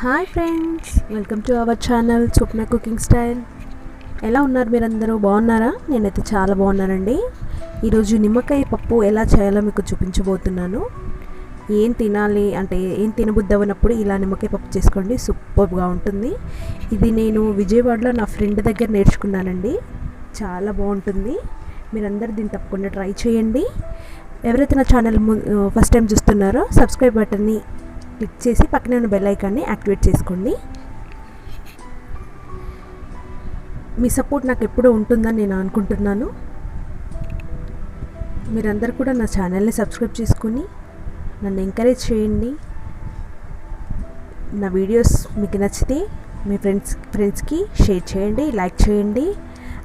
Hi friends welcome to our channel Swapna cooking style ఎలా ఉన్నారు మీరందరూ? బాగున్నారా? నేనైతే చాలా బాగున్నానండి. ఈరోజు నిమ్మకాయ పప్పు ఎలా చేయాలో మీకు చూపించబోతున్నాను. ఏం తినాలి అంటే ఏం తినబుద్ధి ఇలా నిమ్మకాయ పప్పు చేసుకోండి సూపర్గా ఉంటుంది. ఇది నేను విజయవాడలో నా ఫ్రెండ్ దగ్గర నేర్చుకున్నానండి. చాలా బాగుంటుంది. మీరందరూ దీన్ని తప్పకుండా ట్రై చేయండి. ఎవరైతే నా ఛానల్ ఫస్ట్ టైం చూస్తున్నారో సబ్స్క్రైబ్ బటన్ని క్లిక్ చేసి పక్కనే ఉన్న బెల్ ఐకాన్ని యాక్టివేట్ చేసుకోండి. మీ సపోర్ట్ నాకు ఎప్పుడూ ఉంటుందని నేను అనుకుంటున్నాను. మీరందరూ కూడా నా ఛానల్ని సబ్స్క్రైబ్ చేసుకుని నన్ను ఎంకరేజ్ చేయండి. నా వీడియోస్ మీకు నచ్చితే మీ ఫ్రెండ్స్ ఫ్రెండ్స్కి షేర్ చేయండి లైక్ చేయండి.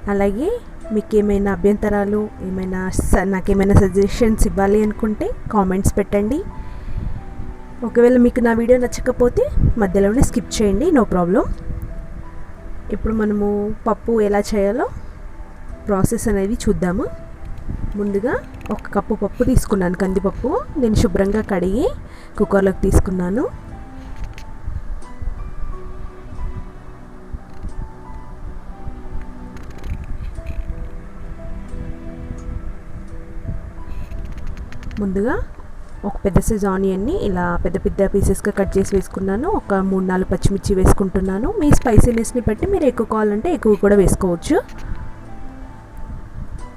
అలాగే మీకు ఏమైనా అభ్యంతరాలు ఏమైనా స- నాకేమైనా సజెషన్స్ ఇవ్వాలి అనుకుంటే కామెంట్స్ పెట్టండి. ఒకవేళ మీకు నా వీడియో నచ్చకపోతే మధ్యలోనే స్కిప్ చేయండి నో ప్రాబ్లం. ఇప్పుడు మనము పప్పు ఎలా చేయాలో ప్రాసెస్ అనేది చూద్దాము. ముందుగా ఒక కప్పు పప్పు తీసుకున్నాను కందిపప్పు. నేను శుభ్రంగా కడిగి కుక్కర్లోకి తీసుకున్నాను. ముందుగా ఒక పెద్ద సైజ్ ఆనియన్ని ఇలా పెద్ద పెద్ద పీసెస్గా కట్ చేసి వేసుకున్నాను. ఒక మూడు నాలుగు పచ్చిమిర్చి వేసుకుంటున్నాను. మీ స్పైసీనెస్ని బట్టి మీరు ఎక్కువ కావాలంటే ఎక్కువ కూడా వేసుకోవచ్చు.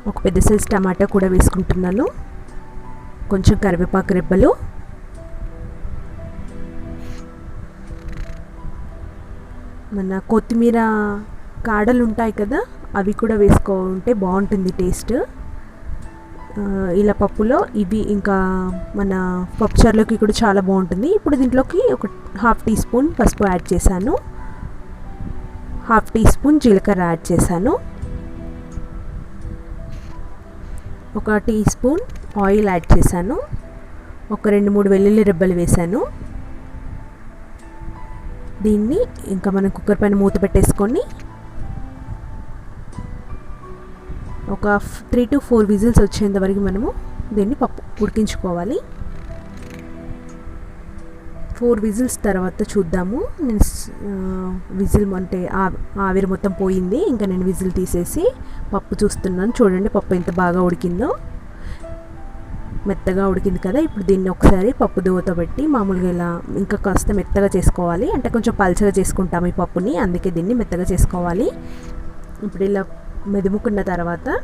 ఒక పెద్ద సైజ్ టమాటా కూడా వేసుకుంటున్నాను. కొంచెం కరివేపాకు రెబ్బలు. మన కొత్తిమీర కాడలు ఉంటాయి కదా అవి కూడా వేసుకుంటే బాగుంటుంది టేస్ట్ ఇలా పప్పులో ఇవి ఇంకా మన పప్పుచారులోకి కూడా చాలా బాగుంటుంది. ఇప్పుడు దీంట్లోకి ఒక హాఫ్ టీ స్పూన్ పసుపు యాడ్ చేశాను. హాఫ్ టీ స్పూన్ జీలకర్ర యాడ్ చేశాను. ఒక టీ స్పూన్ ఆయిల్ యాడ్ చేశాను. ఒక రెండు మూడు వెల్లుల్లి రెబ్బలు వేశాను. దీన్ని ఇంకా మనం కుక్కర్ పైన మూత పెట్టేసుకొని ఒక త్రీ టు ఫోర్ విజిల్స్ వచ్చేంత వరకు మనము దీన్ని పప్పు ఉడికించుకోవాలి. ఫోర్ విజిల్స్ తర్వాత చూద్దాము. నేను విజిల్ అంటే ఆవిరి మొత్తం పోయింది. ఇంకా నేను విజిల్ తీసేసి పప్పు చూస్తున్నాను. చూడండి పప్పు ఎంత బాగా ఉడికిందో. మెత్తగా ఉడికింది కదా. ఇప్పుడు దీన్ని ఒకసారి పప్పు దోత పెట్టి మామూలుగా ఇలా ఇంకా కాస్త మెత్తగా చేసుకోవాలి. అంటే కొంచెం పల్చగా చేసుకుంటాము ఈ పప్పుని. అందుకే దీన్ని మెత్తగా చేసుకోవాలి. ఇప్పుడు ఇలా మెదుముకున్న తర్వాత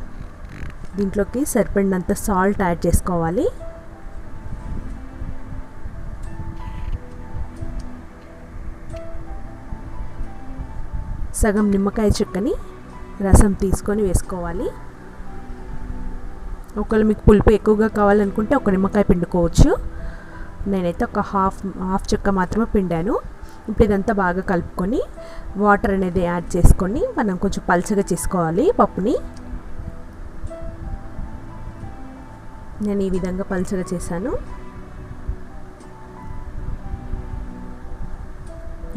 దీంట్లోకి సరిపడినంత సాల్ట్ యాడ్ చేసుకోవాలి. సగం నిమ్మకాయ చెక్కని రసం తీసుకొని వేసుకోవాలి. ఒకవేళ మీకు పులుపు ఎక్కువగా కావాలనుకుంటే ఒక నిమ్మకాయ పిండుకోవచ్చు. నేనైతే ఒక హాఫ్ హాఫ్ చెక్క మాత్రమే పిండాను. ఇప్పుడు ఇదంతా బాగా కలుపుకొని వాటర్ అనేది యాడ్ చేసుకొని మనం కొంచెం పల్చగా చేసుకోవాలి పప్పుని. నేను ఈ విధంగా పల్చగా చేశాను.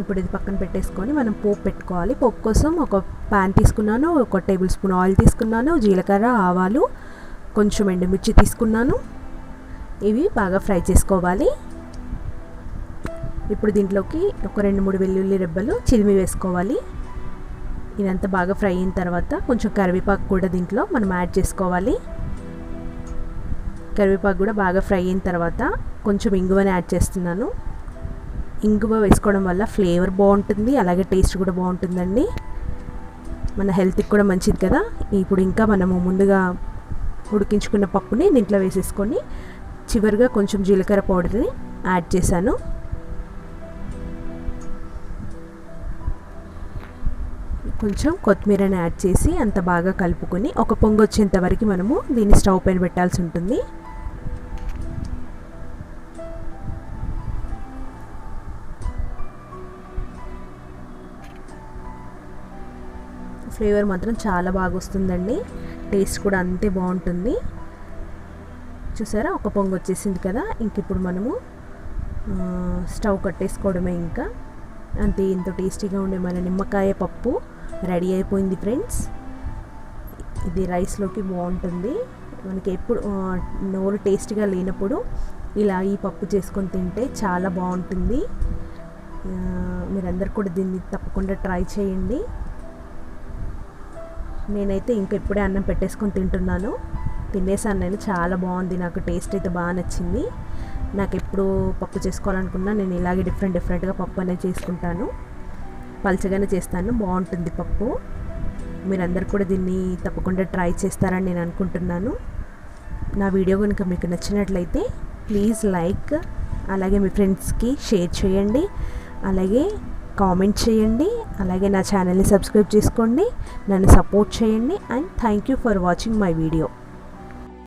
ఇప్పుడు ఇది పక్కన పెట్టేసుకొని మనం పోపు పెట్టుకోవాలి. పోపు కోసం ఒక ప్యాన్ తీసుకున్నాను ఒక టేబుల్ స్పూన్ ఆయిల్ తీసుకున్నాను జీలకర్ర ఆవాలు కొంచెం ఎండుమిర్చి తీసుకున్నాను. ఇవి బాగా ఫ్రై చేసుకోవాలి. ఇప్పుడు దీంట్లోకి ఒక రెండు మూడు వెల్లుల్లి రెబ్బలు చిలిమి వేసుకోవాలి. ఇదంతా బాగా ఫ్రై అయిన తర్వాత కొంచెం కరివేపాకు కూడా దీంట్లో మనం యాడ్ చేసుకోవాలి. కరివేపాకు కూడా బాగా ఫ్రై అయిన తర్వాత కొంచెం ఇంగువని యాడ్ చేస్తున్నాను. ఇంగువ వేసుకోవడం వల్ల ఫ్లేవర్ బాగుంటుంది అలాగే టేస్ట్ కూడా బాగుంటుందండి. మన హెల్త్కి కూడా మంచిది కదా. ఇప్పుడు ఇంకా మనము ముందుగా ఉడికించుకున్న పప్పుని దీంట్లో వేసేసుకొని చివరిగా కొంచెం జీలకర్ర పౌడర్ని యాడ్ చేశాను. కొంచెం కొత్తిమీరని యాడ్ చేసి అంత బాగా కలుపుకొని ఒక పొంగు వచ్చేంత వరకు మనము దీన్ని స్టవ్ పైన పెట్టాల్సి ఉంటుంది. ఫ్లేవర్ మాత్రం చాలా బాగా వస్తుందండి. టేస్ట్ కూడా అంతే బాగుంటుంది. చూసారా? ఒక పొంగు వచ్చేసింది కదా? ఇంక ఇప్పుడు మనము స్టవ్ కట్టేసుకోవడమే ఇంకా. అంతే ఎంతో టేస్టీగా ఉండే మన నిమ్మకాయ పప్పు రెడీ అయిపోయింది ఫ్రెండ్స్. ఇది రైస్లోకి బాగుంటుంది. మనకి ఎప్పుడు నోరు టేస్ట్గా లేనప్పుడు ఇలా ఈ పప్పు చేసుకొని తింటే చాలా బాగుంటుంది. మీరందరు మీరందరూ కూడా దీన్ని తప్పకుండా ట్రై చేయండి. నేనైతే ఇంకా ఇప్పుడే అన్నం పెట్టేసుకొని తింటున్నాను. తినేసాను నేను చాలా బాగుంది. నాకు టేస్ట్ అయితే బాగా నచ్చింది. నాకు ఎప్పుడు పప్పు చేసుకోవాలనుకున్నా నేను ఇలాగే డిఫరెంట్ డిఫరెంట్గా పప్పు అనేది చేసుకుంటాను. పలచగానే చేస్తాను. బాగుంటుంది పప్పు. మీరందరూ కూడా దీన్ని తప్పకుండా ట్రై చేస్తారని నేను అనుకుంటున్నాను. నా వీడియో కనుక మీకు నచ్చినట్లయితే ప్లీజ్ లైక్ అలాగే మీ ఫ్రెండ్స్కి షేర్ చేయండి. అలాగే కామెంట్ చేయండి. అలాగే నా ఛానల్ని సబ్స్క్రైబ్ చేసుకోండి. నన్ను సపోర్ట్ చేయండి. And thank you for watching my video.